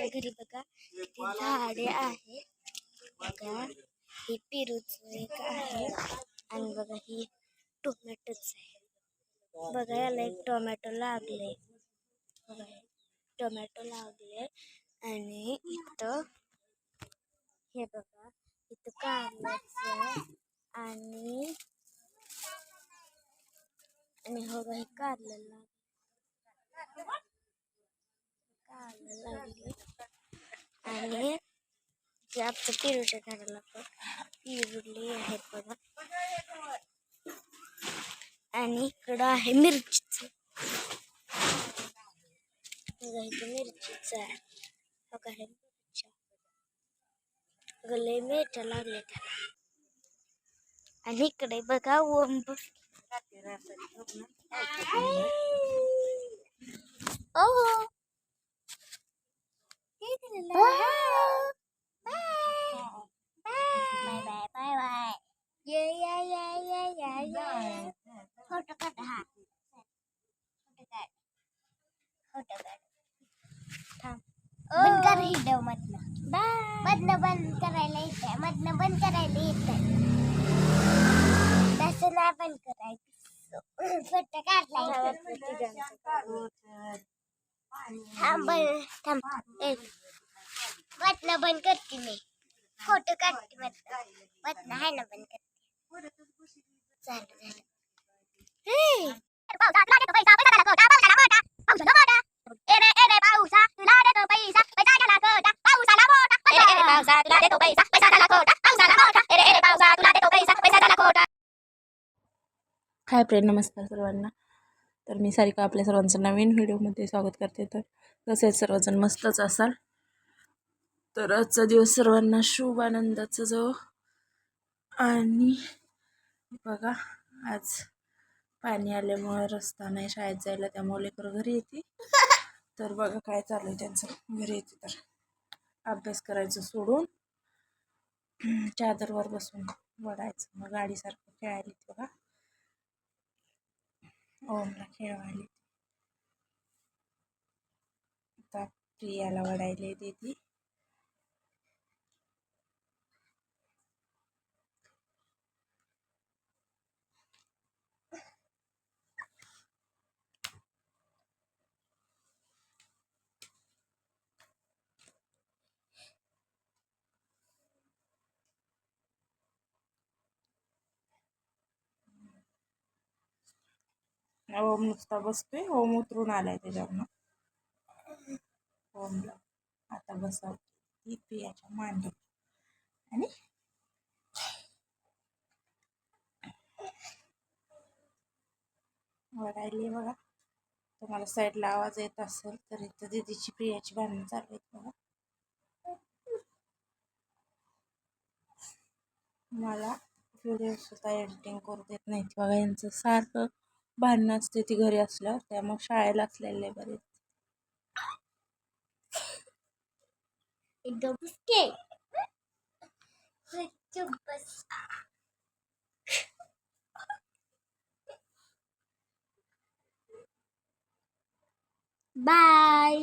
आमच्या घरी बघा किती झाडे आहे बघा हे पेरूच एक आहे आणि बघा ही टोमॅटोच आहे. बघा याला एक टोमॅटो लागले बघा टोमॅटो लागले आणि इथं हे बघा इथं कारल्याचं आणि आणि हो बघा हे कारलं लागलं कारलं लागले आणि जे आमच्या पेरूच्या झाडाला पण पेरुले आहेत बघा. आणि इकडं आहे मिरचीचं. बघा इथं मिरचीचं आहे. बघा हे मिरच्या गले मिरच्या लागल्या त्याला. आणि इकडे बघा ओम ओ! फोटो काढ थांब. बंद कर हिडव मधनं. मधनं बंद करायला येतंय मधनं बंद करायला येतंय तसं नाही बंद करायचं. फोटो काढलाय थांब थांब. मधनं बंद करते मी. फोटो काढते मधनं. मधनं आहे ना बंद करते. चालू झालं हाय फ्रेंड नमस्कार सर्वांना. तर मी सारिका आपल्या सर्वांचं नवीन व्हिडिओमध्ये स्वागत करते. तर तसेच सर्वजण? मस्तच असाल? तर आजचा दिवस सर्वांना शुभ आनंदाचा जावो आणि बघा आज पाणी आल्यामुळे रस्ता नाही शाळेत जायला त्यामुळे लेकर घरी येते तर बघा काय चालू आहे त्यांचं. घरी येते तर. अभ्यास करायचं सोडून चादरवर बसून वडायचं. मग गाडीसारखं खेळायला तेव्हा बघा. ओमला खेळवायला. आता प्रियाला वडायला देते ओम नुसता बसतोय ओम उतरून आलाय त्याच्यावरनं. ओमला आता बसवते ती प्रियाच्या मांडीत आणि वडायली बघा. तुम्हाला साईडला आवाज येत असेल तर इथं दीदीची प्रियाची भांडणं चालू आहेत बघा. मला व्हिडिओ सुद्धा एडिटिंग करू देत नाहीत बघा यांचं. सारखं भांडणं असते ती घरी असल्यावर त्यामुळे शाळेला असलेले बरे एकदम पुसके चुप बस बाय